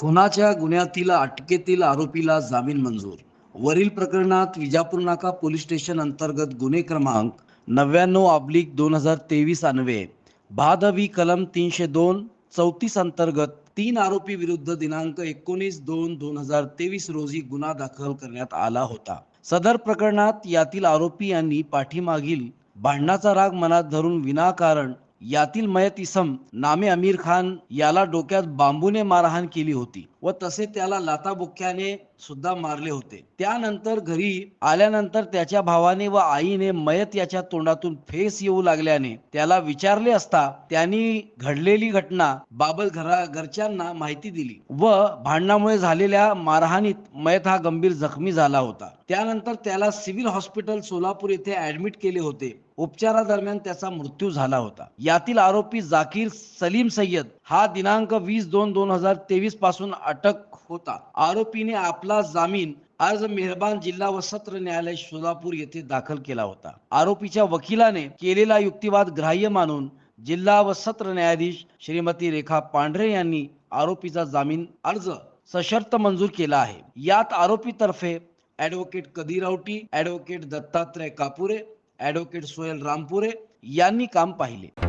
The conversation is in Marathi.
खुनाच्या गुन्ह्यातील अटकेतील आरोपीला जामीन मंजूर. वरील प्रकरणात विजापूर नाका पोलीस स्टेशन अंतर्गत गुन्हे क्रमांक नव्याण्णव ऑब्लिक दोन हजार तेवीस अन्वे. भादवी कलम तीनशे दोन चौतीस अंतर्गत तीन आरोपी विरुद्ध दिनांक एकोणीस दोन दोन हजार तेवीस रोजी गुन्हा दाखल करण्यात आला होता. सदर प्रकरणात यातील आरोपी यांनी पाठीमागील भांडणाचा राग मनात धरून विनाकारण यातील मयत इसम नामे अमीर खान याला डोक्यात बांबूने मारहाण केली होती व तसे त्याला लाताबुक्क्याने सुद्धा मारले होते. त्यानंतर घरी आल्यानंतर त्याच्या भावाने व आईने मयत याच्या तोंडातून फेस येऊ लागल्याने त्याला विचारले असता त्यांनी घडलेली घटना बाबत घरा घरच्यांना माहिती दिली व भांडणामुळे झालेल्या मारहाणीत मयत हा गंभीर जखमी झाला होता. त्यानंतर त्याला सिव्हिल हॉस्पिटल सोलापूर येथे ऍडमिट केले होते. उपचारादरम्यान त्याचा मृत्यू झाला होता. यातील आरोपी जाकीर सलीम सय्यद हा दिनांक वीस दोन दोन हजार तेवीसपासून अटक होता. आरोपीने आपला जामीन अर्ज मेहरबान जिल्हा व सत्र न्यायालय सोलापूर येथे दाखल केला होता. आरोपीच्या वकिलाने केलेला युक्तिवाद ग्राह्य मानून जिल्हा व सत्र न्यायाधीश श्रीमती रेखा पांढरे यांनी आरोपीचा जामीन अर्ज सशर्त मंजूर केला आहे. यात आरोपीतर्फे ऍडव्होकेट कदीरावटी ऍडव्होकेट दत्तात्रय कापुरे ऍडव्होकेट सोहेल रामपुरे यांनी काम पाहिले.